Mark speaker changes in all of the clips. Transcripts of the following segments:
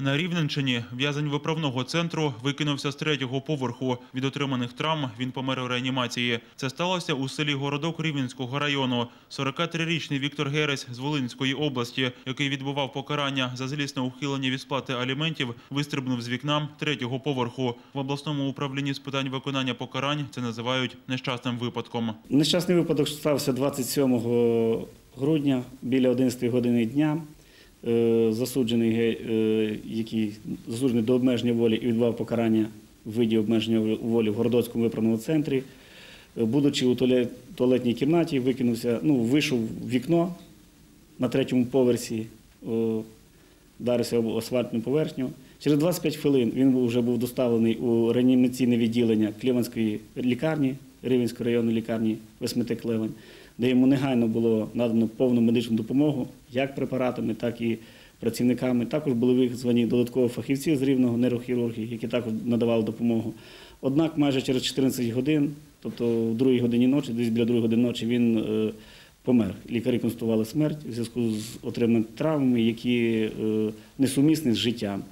Speaker 1: На Рівненщині в'язень виправного центру викинувся з третього поверху. Від отриманих травм він помер у реанімації. Це сталося у селі Городок Рівненського району. 43-річний Віктор Гересь з Волинської області, який відбував покарання за злісне ухилення від сплати аліментів, вистрибнув з вікна третього поверху. В обласному управлінні з питань виконання покарань це називають нещасним випадком.
Speaker 2: Нещасний випадок стався 27 грудня біля 11 години дня. Е, Засуджений, е, який засуджений до обмеження волі і відбував покарання в виді обмеження волі в Городоцькому виправному центрі, е, будучи у туалетній кімнаті, викинувся, ну, вийшов в вікно на третьому поверсі, вдарився об асфальтну поверхню. Через 25 хвилин він вже був доставлений у реанімаційне відділення Клеванської лікарні, Рівенської районної лікарні Весмети Клевань, де йому негайно було надано повну медичну допомогу, як препаратами, так і працівниками. Також були визвані додаткові фахівці з рівного нейрохірургії, які також надавали допомогу. Однак майже через 14 годин, тобто в другій годині ночі, десь біля другої години ночі, він е, помер. Лікарі констатували смерть у зв'язку з отриманими травмами, які е, несумісні з життям.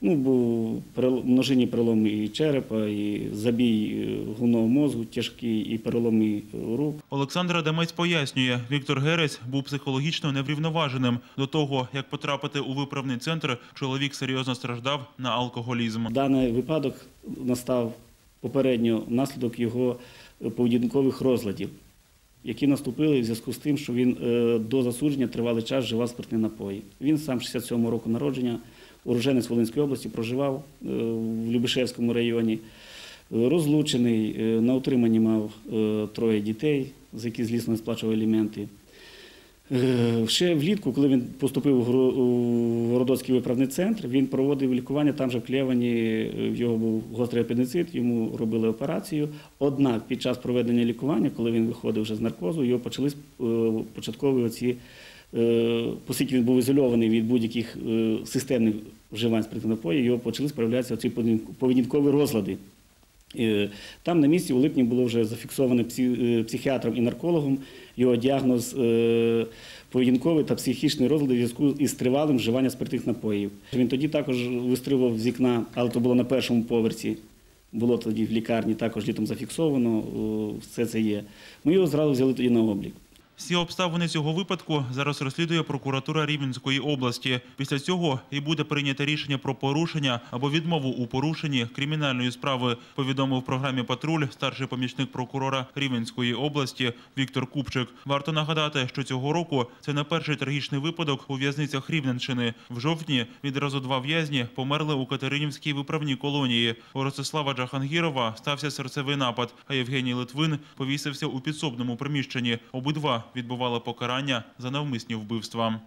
Speaker 2: Ну, був перел- множинні переломи і черепа, і забій е, головного мозку тяжкий, і переломи рук.
Speaker 1: Олександр Адамець пояснює, Віктор Гересь був психологічно неврівноваженим. До того, як потрапити у виправний центр, чоловік серйозно страждав на алкоголізм.
Speaker 2: Даний випадок настав попередньо внаслідок його е, поведінкових розладів, які наступили в зв'язку з тим, що він е, до засудження тривалий час вживав спиртні напої. Він сам 67-го року народження, уроженець Волинської області, проживав е, в Любишевському районі, е, розлучений, на утриманні мав троє дітей, за які злісно не сплачував аліменти. Е, Ще влітку, коли він поступив у Горо- Городоцький виправний центр, він проводив лікування там же в Клевані, е, в його був гострий апендицит, йому робили операцію. Однак під час проведення лікування, коли він виходив вже з наркозу, його почали початкові оці, е, оскільки він був ізольований від будь-яких е, системних вживань спиртних напоїв, його почали справлятися оці поведінкові розлади. Е, Там на місці у липні було вже зафіксовано е, психіатром і наркологом його діагноз е, поведінковий та психічний розлад у зв'язку із тривалим вживанням спиртних напоїв. Він тоді також вистрибував з вікна, але то було на першому поверсі. Було тоді в лікарні, також літом зафіксовано, все це є. Ми його зразу взяли тоді на облік.
Speaker 1: Всі обставини цього випадку зараз розслідує прокуратура Рівненської області. Після цього і буде прийнято рішення про порушення або відмову у порушенні кримінальної справи. Повідомив в програмі Патруль старший помічник прокурора Рівненської області Віктор Купчик. Варто нагадати, що цього року це не перший трагічний випадок у в'язницях Рівненщини. В жовтні відразу два в'язні померли у Катеринівській виправній колонії. У Ростислава Джахангірова стався серцевий напад, а Євгеній Литвин повісився у підсобному приміщенні. Обидва відбували покарання за навмисні вбивства.